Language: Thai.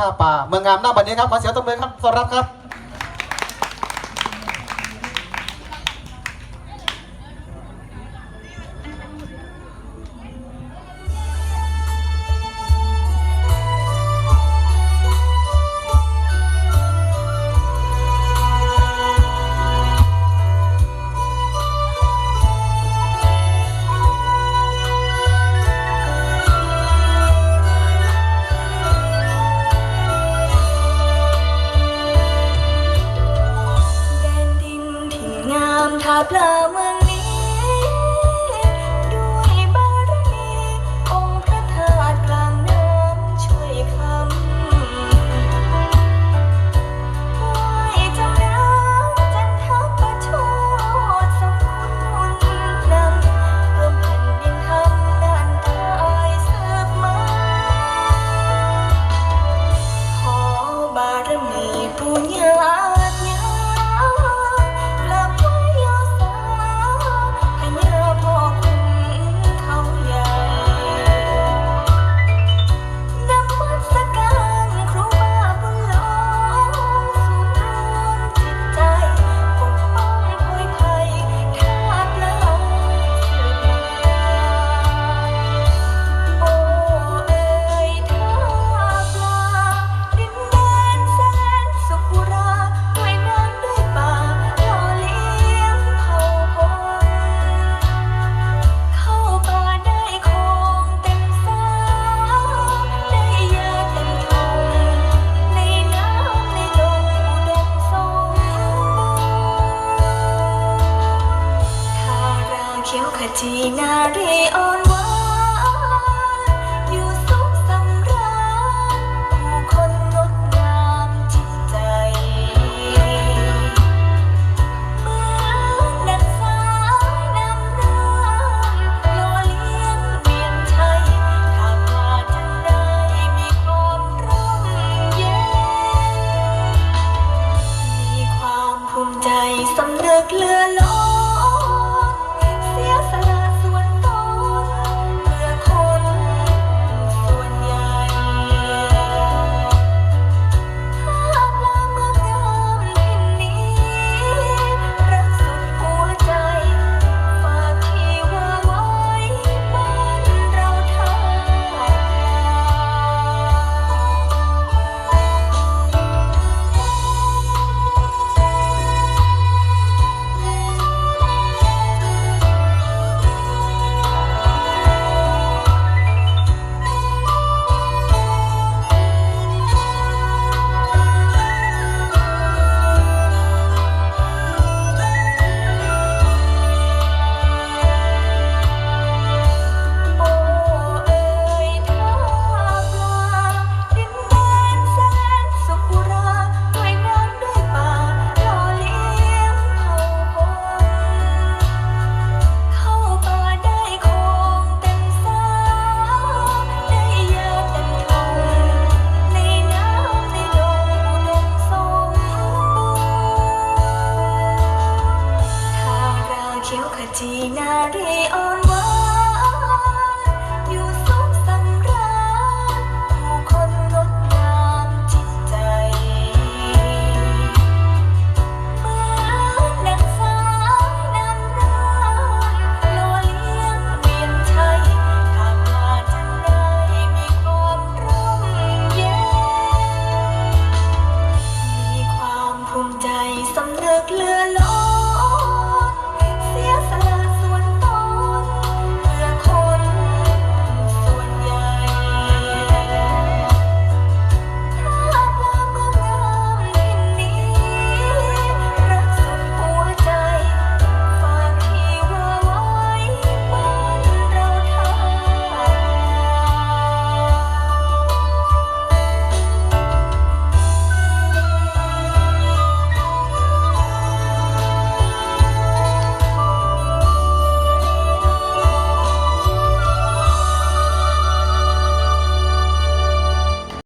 ท่าป่าเมืองงามหน้าบันนี้ครับขอเสียงตบมือครับต้อนรับครับาปลาเมืองนี้ ด้วยบารมีองค์พระธาตุกลางน้ำช่วยคำไหว้เจ้าน้ำจันทประโชดสมคุณนำรวมแผ่นดินทำงานตายเสืร์ฟมา ขอบารมีปุญญา